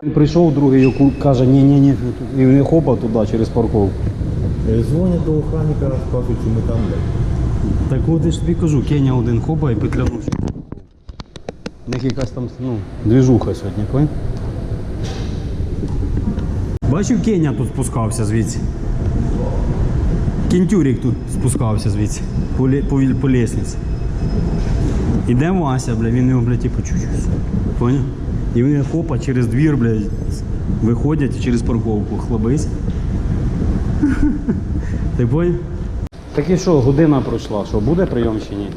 прийшов, другий каже, ні, ні, ні. І вони хопа туди через парковку. Е, Дзвонять до охранника, розказують, що ми там. Так от я ж тобі кажу, Кеня один хопа і петлянув. У них якась там ну, двіжуха сьогодні, понял? Бачив, Кеня тут спускався звідси. Кінтюрік тут спускався звідси по, по, по лісниці. Іде Вася, бля, він його, блядь, типу чуть-чуть. Поняв? І вони хопа через двір, блядь, виходять через парковку хлобись. Ти поняв? Так і що, година пройшла, що буде прийом чи ні?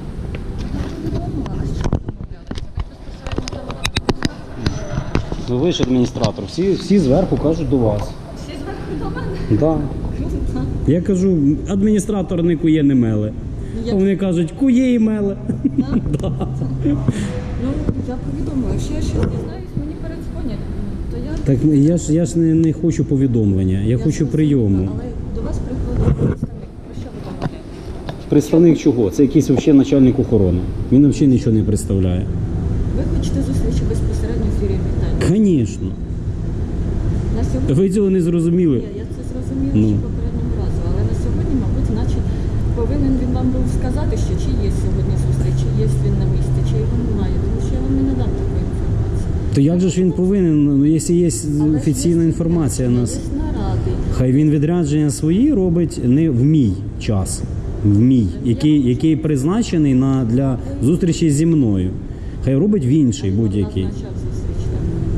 Ну ви ж адміністратор, всі, всі зверху кажуть до вас. Всі зверху до мене? Да. Я кажу, адміністратор не кує, не меле. А вони кажуть, кує і меле. Да. Ну, я повідомила, що я щось дізнаюсь, мені передзвонять. То я, Так я ж я ж не, не хочу повідомлення, я, хочу зрозуміла, прийому. Але до вас приходить представник. Про що ви? Представник чого? Це якийсь взагалі начальник охорони. Він взагалі нічого не представляє. Ви хочете зустрічі безпосередньо з Юрієм Віталієм? Звісно. Сьогодні Ви цього не зрозуміли. Ні, я це зрозуміла Ну. ще попереднього разу, але на сьогодні, мабуть, значить, повинен він вам був сказати, що чи є сьогодні зустріч, чи є він на місці, чи його немає, тому що я вам не надам такої інформації. То як же ж він повинен, ну, якщо є Але офіційна інформація у нас. Наради. Хай він відрядження свої робить не в мій час, в мій, який, який призначений на, для зустрічі зі мною. Хай робить в інший будь-який. Назначав зустріч.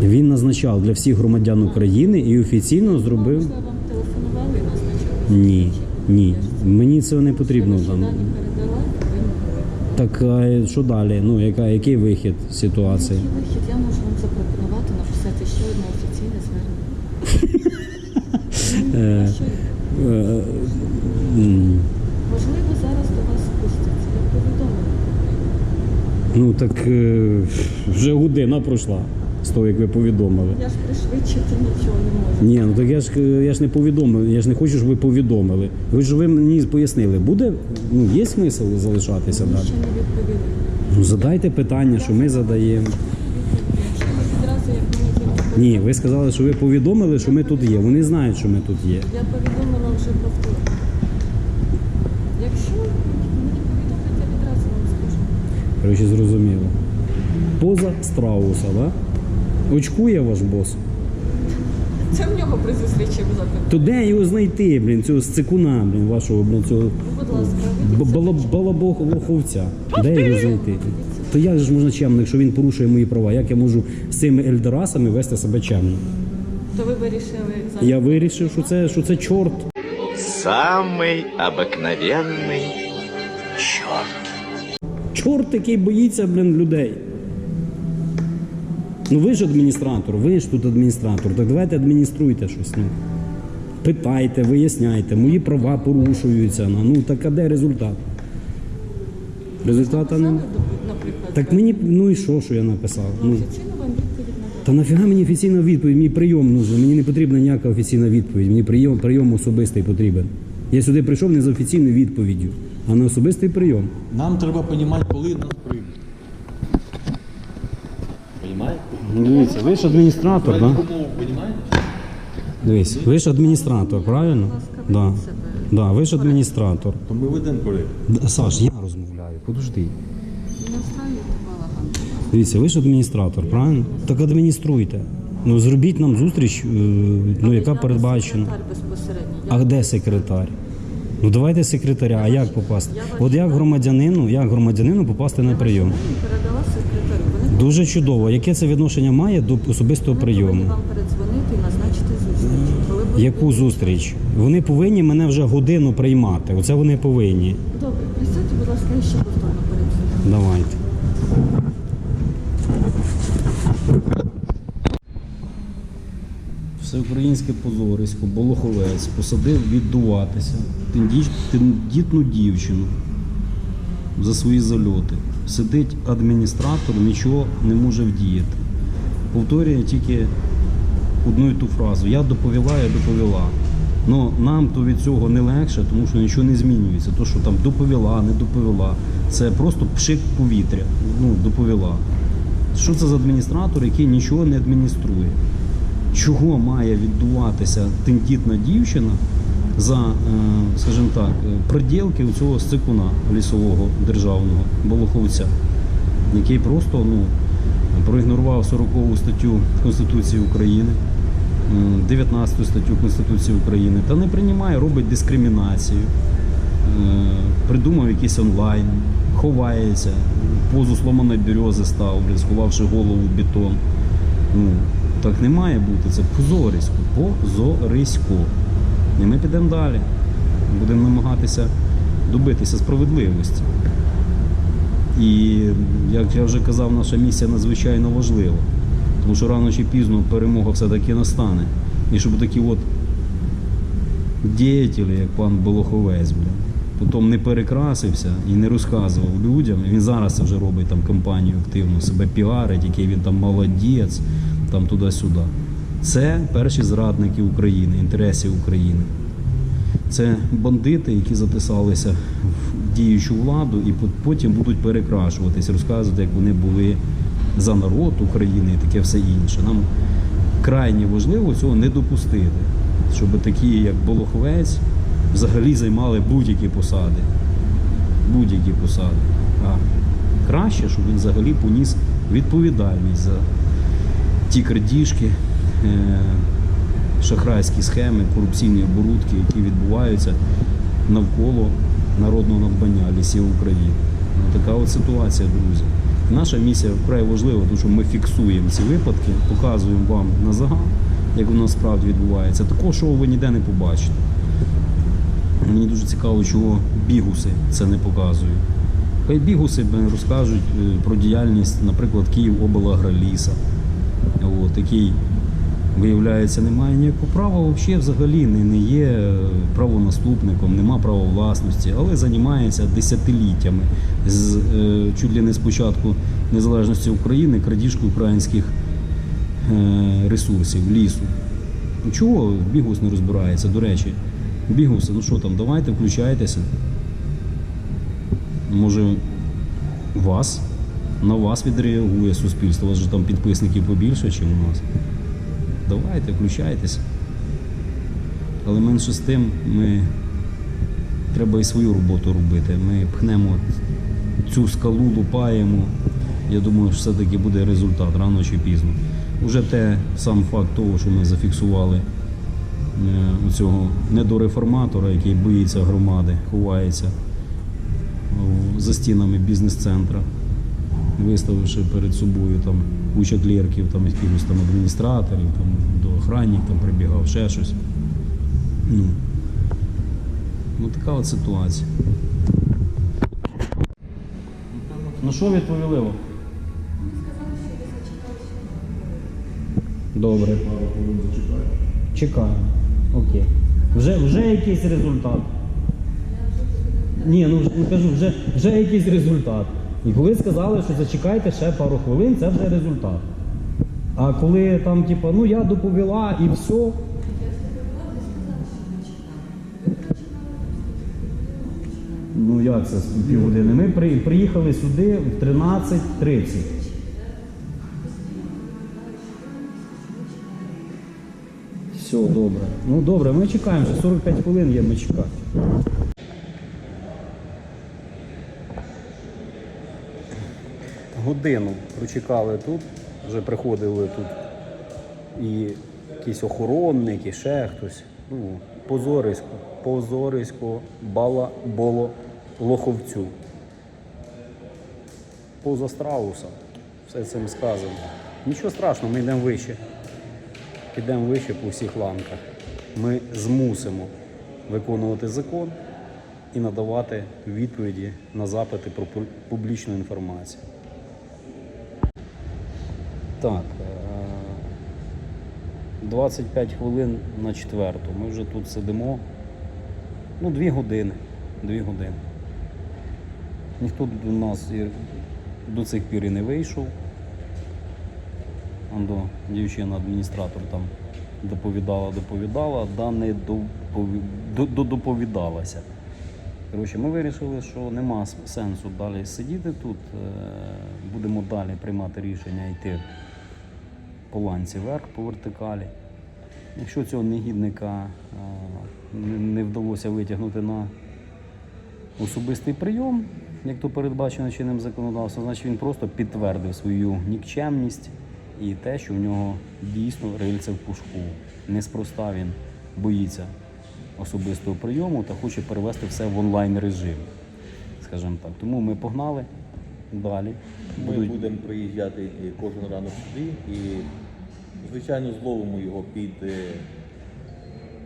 так. Він назначав для всіх громадян України і офіційно зробив. Можливо, вам телефонували і назначали Ні, зустрічі. ні. Мені цього не потрібно там. Так а що далі? Ну, яка, який вихід з ситуації? Який вихід я можу вам запропонувати написати ще одне офіційне звернення. Е, е, м, Можливо, зараз до вас спустяться. Я повідомила. Ну так е, вже година пройшла з того, як ви повідомили. Я ж пришвидшити нічого не можу. Ні, ну так я ж я ж не повідомив, я ж не хочу, щоб ви повідомили. Ви ж ви мені пояснили, буде ну є смисл залишатися далі? ще не відповіли. Ну задайте питання, що ми задаємо. Відразу, як мені тільки Ні, ви сказали, що ви повідомили, що ми тут є. Вони знають, що ми тут є. Я повідомила вже повторно. Якщо мені повідомлять, я відразу вам скажу. Коротше, зрозуміло. Поза страуса, да? Очкує ваш бос. Це в нього при зустрічі в запит. То де його знайти, блін, цього сцикуна, блін, вашого, блін, цього Будь ласка, б- вийдіть. бала- балабоховця. Де його знайти? То як же ж можна чемно, якщо він порушує мої права? Як я можу з цими ельдорасами вести себе чемно? То ви вирішили зараз. Я вирішив, що це, що це чорт. Самый обыкновенный черт. Чорт, який боїться, блін, людей. Ну ви ж адміністратор, ви ж тут адміністратор. Так давайте адмініструйте щось. Ну. Питайте, виясняйте, мої права порушуються. Ну, ну так а де результат? Результата наприклад, Так мені, ну і що, що я написав? Ну, офіційно вам відповідь надали. та нафіга мені офіційна відповідь? Мені прийом нужен. Мені не потрібна ніяка офіційна відповідь. Мені прийом, прийом особистий потрібен. Я сюди прийшов не з офіційною відповіддю, а на особистий прийом. Нам треба розуміти, коли нас приймуть. Понімаєте? Ну, Дивіться, ви ж адміністратор, так? Дивись, ви ж адміністратор, правильно? Да. Да, ви ж адміністратор. То ми ведемо порядок. Да, Саш, я розмовляю, подожди. Дивіться, ви ж адміністратор, правильно? Так адмініструйте. Ну зробіть нам зустріч, е, ну яка передбачена. безпосередньо. А де секретар? Ну давайте секретаря, а як попасти? От як громадянину, як громадянину попасти на прийом? Вони Дуже чудово. Яке це відношення має до особистого прийому? вам передзвонити і назначити зустріч. Коли Яку зустріч? Вони повинні мене вже годину приймати. Оце вони повинні. Добре, присядьте, будь ласка, я ще повторно передзвоню. Давайте. Всеукраїнське позорисько, Болоховець посадив віддуватися тендітну дівчину за свої зальоти. Сидить адміністратор, нічого не може вдіяти. Повторює тільки одну і ту фразу. Я доповіла, я доповіла. Ну нам то від цього не легше, тому що нічого не змінюється. То, що там доповіла, не доповіла, це просто пшик повітря. Ну, доповіла. Що це за адміністратор, який нічого не адмініструє? чого має відбуватися тендітна дівчина за, е, скажімо так, е, приділки у цього стикуна лісового державного Болоховця, який просто ну, проігнорував 40 статтю Конституції України, м, 19 статтю Конституції України та не приймає, робить дискримінацію, е, придумав якийсь онлайн, ховається, позу сломаної берези став, блін, сховавши голову в бетон. Ну, так не має бути. Це позорисько. Позорисько. І ми підемо далі. Будемо намагатися добитися справедливості. І, як я вже казав, наша місія надзвичайно важлива. Тому що рано чи пізно перемога все-таки настане. І щоб такі от діятелі, як пан Болоховець, потім не перекрасився і не розказував людям. Він зараз вже робить там кампанію активно, себе піарить, який він там молодець, там туди-сюди. Це перші зрадники України, інтересів України. Це бандити, які затисалися в діючу владу і потім будуть перекрашуватись, розказувати, як вони були за народ України і таке все інше. Нам крайні важливо цього не допустити, щоб такі, як Болоховець, взагалі займали будь-які посади. Будь-які посади. А краще, щоб він взагалі поніс відповідальність за ті крадіжки, шахрайські схеми, корупційні оборудки, які відбуваються навколо народного надбання лісів України. Ну, така от ситуація, друзі. Наша місія вкрай важлива, тому що ми фіксуємо ці випадки, показуємо вам на загал, як воно справді відбувається. Такого шоу ви ніде не побачите. Мені дуже цікаво, чого бігуси це не показують. Хай бігуси розкажуть е, про діяльність, наприклад, Київ-Облагроліса, от, який, виявляється, не має ніякого права, взагалі взагалі не, не є е, правонаступником, нема права власності, але займається десятиліттями з е, чуть ли не спочатку незалежності України крадіжкою українських е, ресурсів, лісу. Ну, Чого бігус не розбирається? До речі, бігуси, ну що там, давайте включайтеся. Може, вас, на вас відреагує суспільство. У вас же там підписників побільше, ніж у нас. Давайте, включайтеся. Але менше з тим ми треба і свою роботу робити. Ми пхнемо цю скалу, лупаємо. Я думаю, що все-таки буде результат рано чи пізно. Уже те сам факт того, що ми зафіксували е, цього недореформатора, який боїться громади, ховається за стінами бізнес-центра, виставивши перед собою там куча клерків, там якихось там адміністраторів, там охранник там прибігав, ще щось. Ну, ну така от ситуація. Ну що відповіли вам? Добре. Чекаємо. Окей. Вже, вже якийсь результат. Ні, ну вже- ну, кажу, вже, вже якийсь результат. І коли сказали, що зачекайте ще пару хвилин, це вже результат. А коли там, типу, ну я доповіла і все. Ну як це з півгодини? Ми при, приїхали сюди в 13.30. Все, добре. Ну добре, ми чекаємо, ще 45 хвилин є, ми чекаємо. Годину прочекали тут, вже приходили тут і якісь охоронники, ще хтось. Ну, позорисько, позорисько, бала, боло, лоховцю. Поза страуса. Все цим сказано. Нічого страшного, ми йдемо вище. Підемо вище по всіх ланках. Ми змусимо виконувати закон і надавати відповіді на запити про публічну інформацію. Так. е, 25 хвилин на четверту. Ми вже тут сидимо. Ну, дві години. Дві години. Ніхто до нас до цих пір і не вийшов. Андо, дівчина адміністратор там доповідала, доповідала, да не допові... до- до- доповідалася. Коротше, ми вирішили, що нема сенсу далі сидіти тут. Е, Будемо далі приймати рішення йти по ланці вверх, по вертикалі. Якщо цього негідника е, не- вдалося витягнути на особистий прийом, як то передбачено чинним законодавством, значить він просто підтвердив свою нікчемність і те, що в нього дійсно рильце в пушку. Неспроста він боїться особистого прийому та хоче перевести все в онлайн режим. Скажімо так. Тому ми погнали далі. Ми будемо приїжджати кожен ранок сюди і, звичайно, зловимо його під е,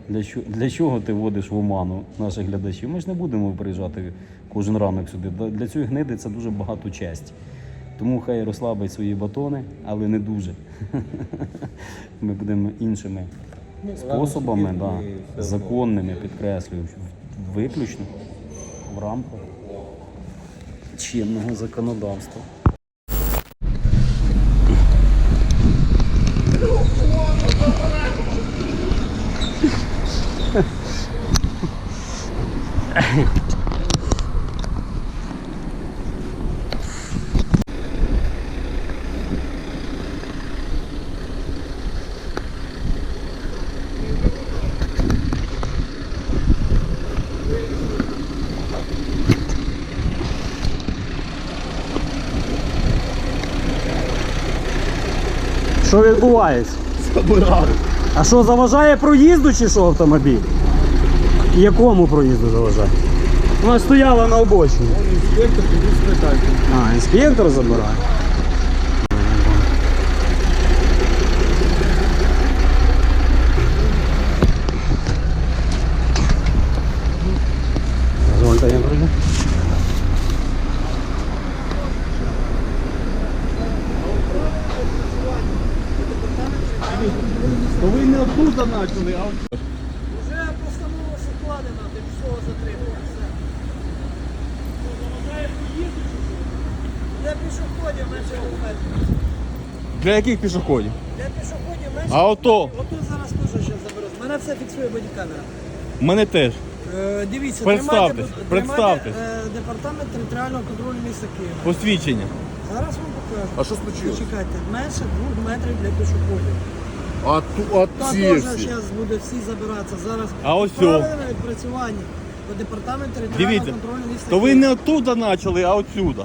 Для, чо- для чого ти вводиш в оману наших глядачів? Ми ж не будемо приїжджати кожен ранок сюди. Для- цієї гниди це дуже багато честь. Тому хай розслабить свої батони, але не дуже. Ми будемо іншими Ну, способами, да, законними, підкреслюю, виключно в рамках чинного законодавства. Що відбувається? А що заважає проїзду чи що автомобіль? Якому проїзду заважає? Вона стояла на обочині. інспектор, тоді спитайте. А, інспектор забирає. Дозвольте, я пройду. То ви не оттуда почали, а Вже постанова складена, тимчасово затримання. Все. Для пішоходів менше двох метрів. Для яких пішоходів? Для пішоходів менше. А ото? Ото зараз теж ще заберу. Мене все фіксує бодікамера. Мене теж. Е, дивіться, Представтесь, тримайте, представтесь. тримайте, е, департамент територіального контролю міста Києва. Посвідчення. Зараз вам покажу. А що случилось? Чекайте, менше двох метрів для пішоходів. А ту а Та ці теж всі. зараз будуть всі забиратися. Зараз А ось проведено відпрацювання по департамент територіального Дивіться, контролю міста то ви Києва. не оттуда почали, а отсюда.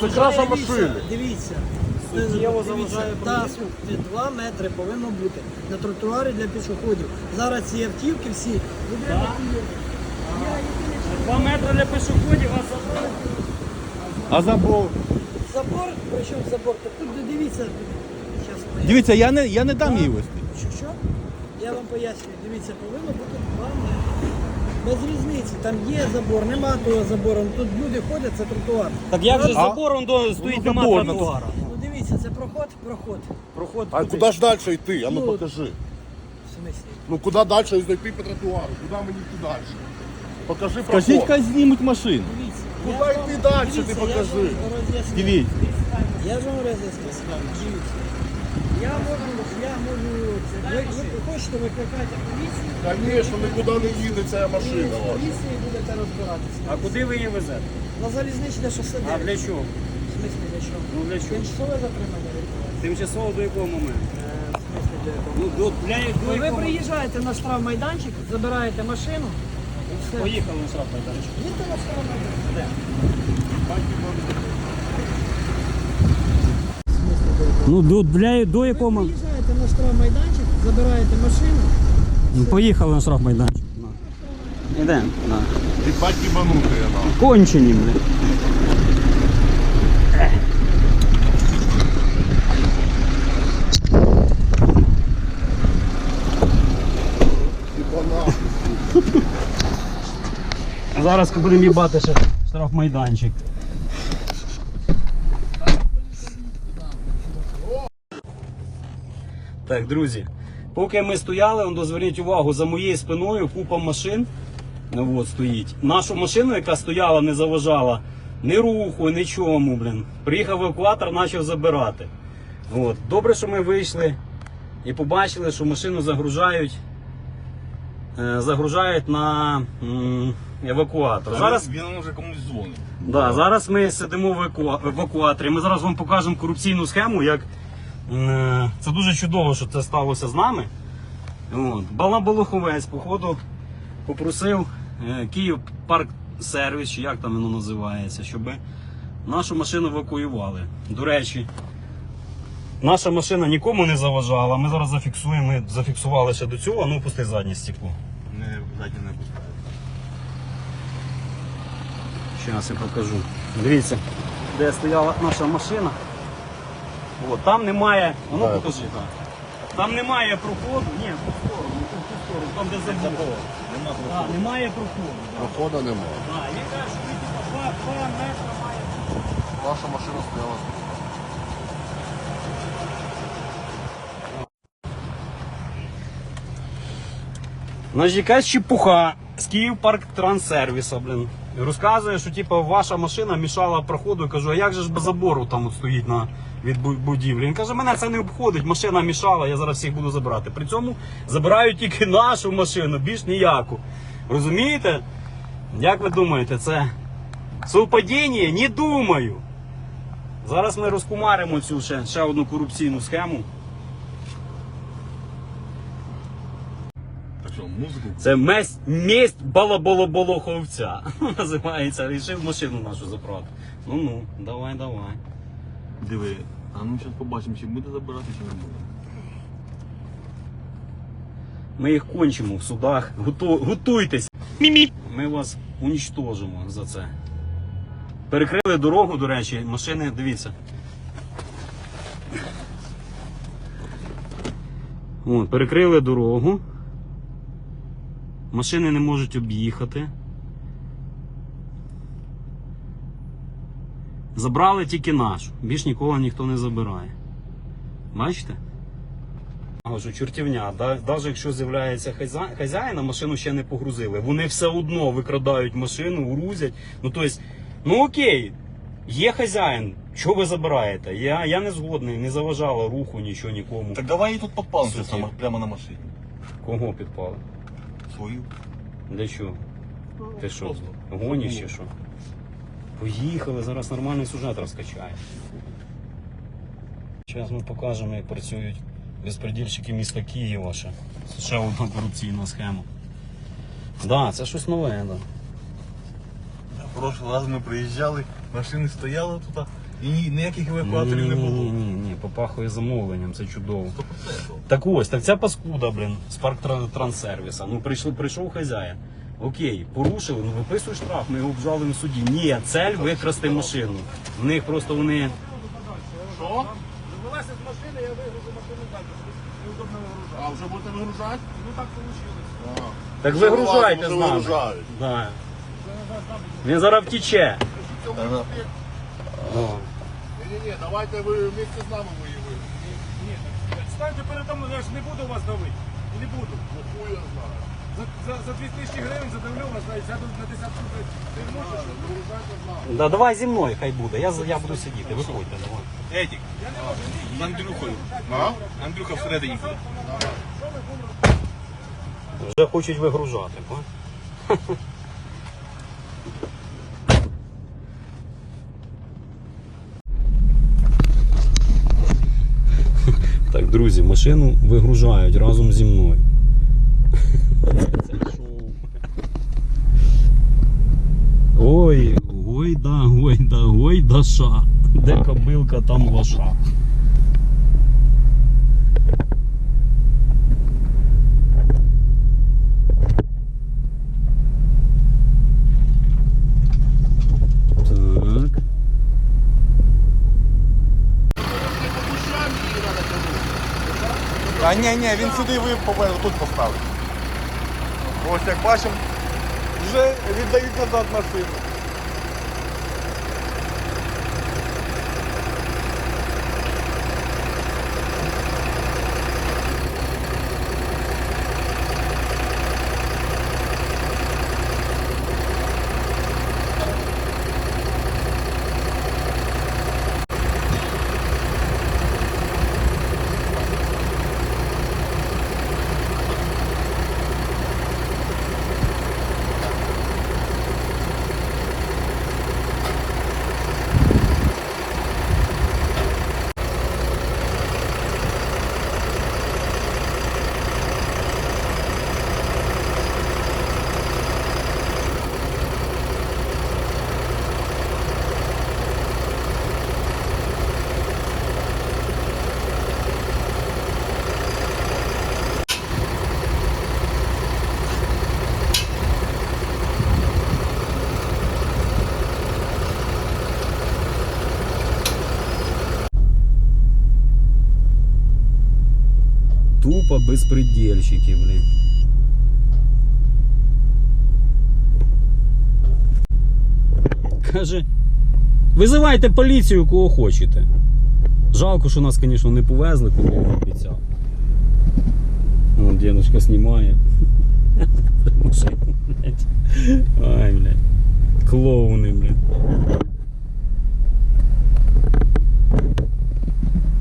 Це краса Дивіться, машини. Дивіться. Суттєво заважає Та, два метри повинно бути на тротуарі для пішоходів. Зараз ці автівки всі. Два метри для пішоходів, а забрали. А забор. Забор, причому забор, то тут дивіться. Щас поясню. Дивіться, я не, я не дам її вести. Що, що? Я вам пояснюю. Дивіться, повинно бути два метри. Без різниці, там є забор, нема того забору. Тут люди ходять, це тротуар. Так як же А? забором до стоїть нема забор, ну. тротуара? Ну дивіться, це проход, проход. Проход А куди ж далі йти? А ну Ну, покажи. В смислі? Ну куди далі знайти по тротуару? Куди мені йти далі? Покажи Скажіть, проход. хай знімуть машину. Дивіться. Куди я йти вам- далі, дивіться, ти я ж покажи. вам роз'ясню. Дивіться. Я ж вам роз'ясню. Дивіться. Я можу, я можу, ви, ви хочете викликати поліцію, Звісно, нікуди не їде ця машина. ваша. поліції будете розбиратися. А куди ви її везете? На залізничне шосе А 9. для чого? В смислі для чого? Ну для чого? Тимчасове затримання відбувається. Тимчасово до якого моменту? Е, В смислі для якого? Ну, до, для, до Ви якого? приїжджаєте на штрафмайданчик, забираєте машину і все. Поїхали на штрафмайданчик. Їдьте на штрафмайданчик. Ну, до, для, до якого Ви моменту? На штрафмайданчик, забираєте машину. Ну, поїхали на штрафмайданчик. Ідемо. На. Ти батьки банути. Кончені, блин. Зараз будемо їбати ще штрафмайданчик. Так, друзі, поки ми стояли, он, зверніть увагу, за моєю спиною купа машин ну, от, стоїть. Нашу машину, яка стояла, не заважала ні руху, нічому, блін. Приїхав евакуатор, почав забирати. От. Добре, що ми вийшли і побачили, що машину загружають. е, Загружають на евакуатор. Зараз він вже комусь дзвонить. Да, зараз ми сидимо в евакуаторі. Ми зараз вам покажемо корупційну схему, як це дуже чудово, що це сталося з нами. Балаболоховець, походу, попросив е, Київ парк сервіс, чи як там воно називається, щоб нашу машину евакуювали. До речі, наша машина нікому не заважала. Ми зараз зафіксуємо, ми зафіксували ще до цього, ну пусти заднє стекло. Не задні не пускають. Зараз я покажу. Дивіться, де стояла наша машина. От, там немає. Воно покажи, так. Там немає проходу. Ні, в ту сторону, в ту сторону, там де забор. Нема Так, немає проходу. Проходу немає. Так, я кажу, що ви типа два, два метри має. Ваша машина стояла. Значить, якась чепуха з Київ парк транссервіса, блін. Розказує, що типу, ваша машина мішала проходу. Я кажу, а як же ж без забору там от стоїть на від будівлі? Він каже, мене це не обходить, машина мішала, я зараз всіх буду забирати. При цьому забирають тільки нашу машину, більш ніяку. Розумієте? Як ви думаєте, це совпадіння? Не думаю. Зараз ми розкумаримо цю ще, ще одну корупційну схему. Це месть, месть балаболоболоховця. Називається. Рішив машину нашу забрати. Ну ну, давай, давай. Диви, а ну зараз побачимо, чи буде забирати, чи не буде. Ми їх кончимо в судах. Готу, готуйтесь. Мі-мі. Ми вас унічтожимо за це. Перекрили дорогу, до речі, машини, дивіться. От, перекрили дорогу. Машини не можуть об'їхати. Забрали тільки нашу. Більш ніколи ніхто не забирає. Бачите? А що чортівня, навіть якщо з'являється хазя- хазяїн, а машину ще не погрузили. Вони все одно викрадають машину, грузять. Ну тобто, ну окей, є хазяїн, що ви забираєте? Я, я не згодний, не заважала руху нічого нікому. Так давай її тут підпалимо саме прямо на машині. Кого підпали? Свою. Для чого? Ти що, чи що? Поїхали, зараз нормальний сюжет розкачає. Зараз ми покажемо, як працюють безпредільщики міста Києва ще. Ще одна корупційна схема. Так, да, це щось нове, да. Прошлий раз ми приїжджали, машини стояли тут, і ніяких евакуаторів не було. Ні, ні, ні, попахує замовленням, це чудово. Так ось, так ця паскуда, блін, з парк транссервіса. Ну прийшов, прийшов хазяїн. Окей, порушили, ну виписуй штраф, ми його обжалуємо в суді. Ні, цель викрасти машину. В них просто вони. Що? А вже будете вигружати? Ну так вийшло. Так вигружайте з нами. вигружають. Да. Він зараз втіче. О. Ні-ні-ні, давайте ви вместе з нами воюєте. Станьте передо мною, я ж не буду вас давити. Не буду. Ну хуй я знаю. За, за, за 2000 гривень задавлю вас, навіть сяду на десятку ти можеш. Да, давай зі мною, хай буде. Я, я буду сидіти. Виходьте, давай. Едік, з Андрюхою. А? Андрюха всередині. Вже хочуть вигружати. по? Так, друзі, машину вигружають разом зі мною. Це шоу. Ой, ой да, ой да, ой даша. Де кобилка, там лоша. Так. А ні, ні, він сюди ви повинен тут поставити. Ось як бачимо, вже віддають назад машину. Тупо безпредельщики, блін. Каже, визивайте поліцію, кого хочете. Жалко, що нас, звісно, не повезли, кого обіцяв. Вон дедушка знімає. Ай, блядь. Клоуни, блядь.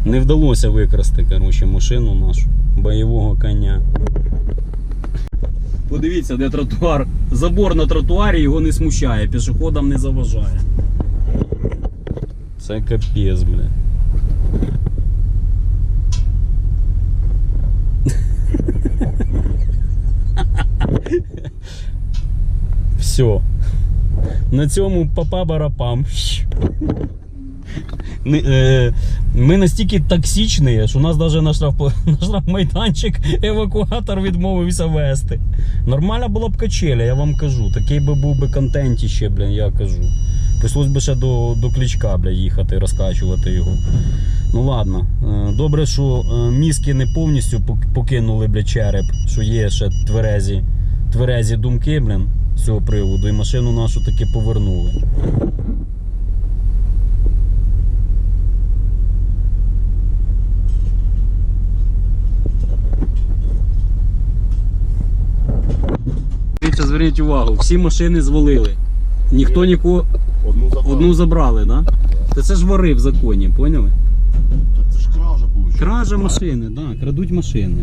Не вдалося викрасти, коротше, машину нашу, бойового коня. Подивіться, де тротуар. Забор на тротуарі його не смущає, пішоходам не заважає. Це капець, бля. Все. На цьому папа барапам. Е, ми настільки токсичні, що нас навіть на штраф, на евакуатор відмовився вести. Нормальна була б качеля, я вам кажу. Такий би був би контент ще, блін, я кажу. Прийшлось би ще до, до клічка, бля, їхати, розкачувати його. Ну ладно. Е, Добре, що е, мізки не повністю покинули, бля, череп, що є ще тверезі, тверезі думки, блін, з цього приводу, і машину нашу таки повернули. Дивіться, зверніть увагу, всі машини звалили. Ніхто нікого. Одну забрали. Одну забрали, да? Та це ж вори в законі, поняли? Це ж кража виходить. Кража машини, да, крадуть машини.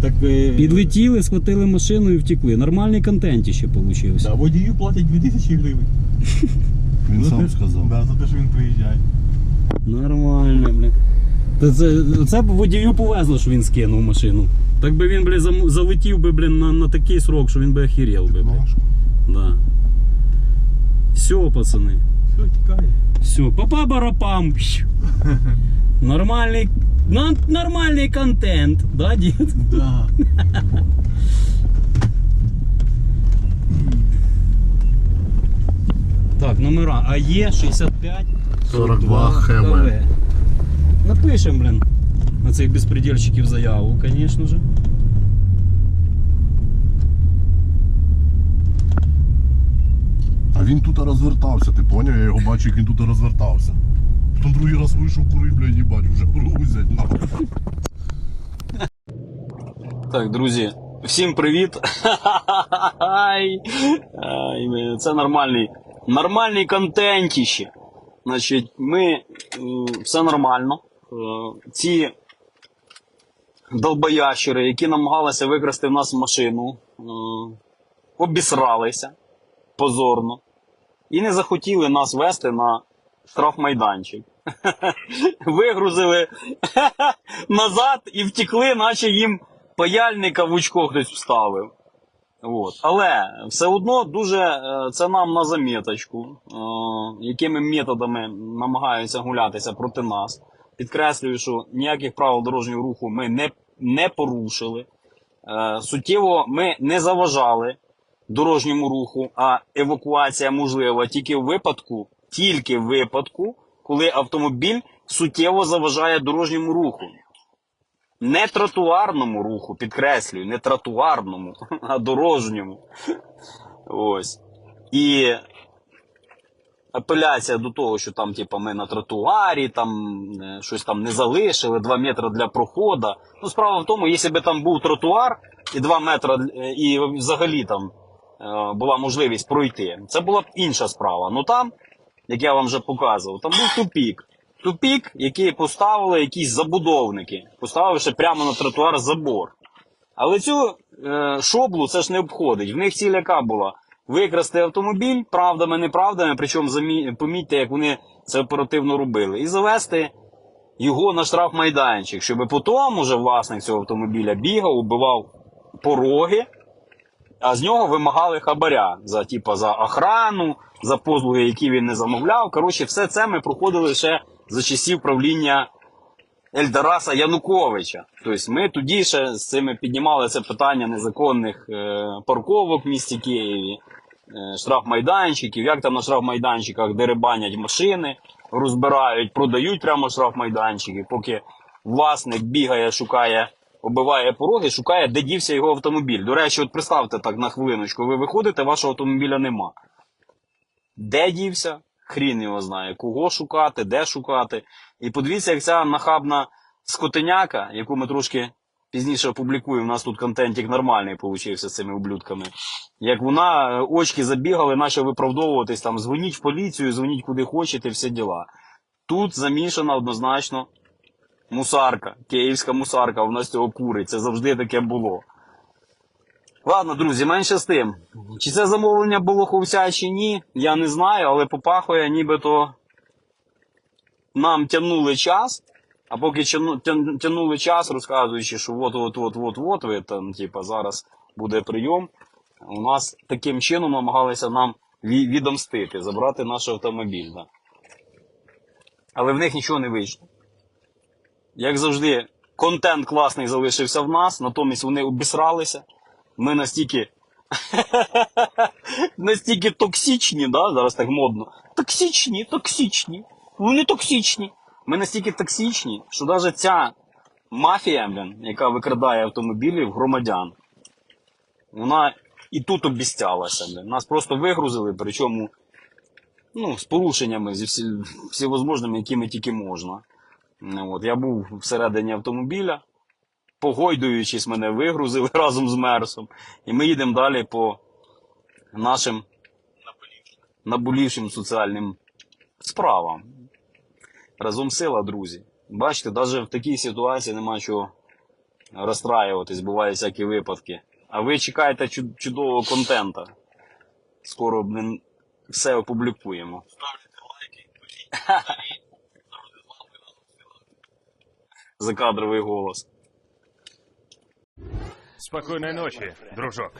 Так е, Підлетіли, схватили машину і втекли. Нормальний контент ще получився. да, водію платять 2000 гривень. Він сам сказав. Да, за те, що він приїжджає. Нормально, бля. Та це, це б водію повезло, що він скинув машину. Так би він, зам- залетів би, блін, на, на такий срок, що він би охерел би, бля. Важко. Да. Все, пацани. Все, тікає. Все, папа барапам. Нормальний, на- нормальний контент, да, дід? Да. Так, номера АЕ 65 42 ХМ. Напишем, блин, на цих безпредельщиків заяву, конечно же. А він тут розвертався, ти поняв? Я його бачу, як він тут розвертався. Потім другий раз вийшов курить, блядь, їбать, вже грузять нахуй. Так, друзі, всім привіт. Ай, Це нормальний, нормальний контентіще. Значить, ми все нормально. Е, Ці долбоящери, які намагалися викрасти в нас машину, е, обісралися позорно і не захотіли нас вести на штрафмайданчик. Вигрузили назад і втекли, наче їм паяльника в очко хтось вставив. От. Але все одно дуже е, це нам на заміточку, якими методами намагаються гулятися проти нас. Підкреслюю, що ніяких правил дорожнього руху ми не, не порушили. Е, Суттєво ми не заважали дорожньому руху, а евакуація можлива тільки в випадку, тільки в випадку, коли автомобіль суттєво заважає дорожньому руху. Не тротуарному руху, підкреслюю, не тротуарному, а дорожньому. Ось. І апеляція до того, що там, типу, ми на тротуарі, там е, щось там не залишили, 2 метри для проходу. Ну, справа в тому, якщо б там був тротуар і 2 метри, е, і взагалі там е, була можливість пройти, це була б інша справа. Ну там, як я вам вже показував, там був тупік. Тупік, який поставили якісь забудовники, поставивши прямо на тротуар забор. Але цю е, шоблу це ж не обходить. В них ціль яка була викрасти автомобіль правдами, неправдами, причому помітьте, як вони це оперативно робили, і завести його на штрафмайданчик, щоб потім уже власник цього автомобіля бігав, убивав пороги, а з нього вимагали хабаря за, типа, за охрану, за послуги, які він не замовляв. Коротше, все це ми проходили ще за часів правління Ельдараса Януковича. Тобто ми тоді ще з цими піднімали це питання незаконних е, парковок в місті Києві, штрафмайданчиків, як там на штрафмайданчиках деребанять машини, розбирають, продають прямо штрафмайданчики, поки власник бігає, шукає оббиває пороги, шукає, де дівся його автомобіль. До речі, от представте так на хвилиночку, ви виходите, вашого автомобіля нема. Де дівся? Хрін його знає, кого шукати, де шукати. І подивіться, як ця нахабна скотиняка, яку ми трошки пізніше опублікуємо, у нас тут контентик нормальний получився з цими ублюдками. Як вона, е, очки забігали, почав виправдовуватись, там, дзвоніть в поліцію, дзвоніть куди хочете, всі діла. Тут замішана однозначно мусарка, київська мусарка, в нас цього курить, це завжди таке було. Ладно, друзі, менше з тим. Чи це замовлення було ховця чи ні, я не знаю, але попахує, нібито нам тягнули час, а поки тян- тягнули час, розказуючи, що от от от от от ви там, типа, зараз буде прийом. У нас таким чином намагалися нам ві- відомстити, забрати наш автомобіль. Да. Але в них нічого не вийшло. Як завжди, контент класний залишився в нас, натомість вони обісралися. Ми настільки. настільки токсичні, да? зараз так модно. Токсичні, токсичні. Вони токсичні. Ми настільки токсичні, що навіть ця мафія, блін, яка викрадає автомобілів громадян, вона і тут обіцялася. Блін. Нас просто вигрузили, причому ну, з порушеннями, зі всі, всівозможними, якими тільки можна. От, я був всередині автомобіля, погойдуючись, мене вигрузили разом з Мерсом. І ми їдемо далі по нашим наболівшим соціальним справам. Разом сила, друзі. Бачите, навіть в такій ситуації нема чого розстраюватись, бувають всякі випадки. А ви чекаєте чуд- чудового контента. Скоро блин, все опублікуємо. Закадровий голос. Спокойной ночи, дружок.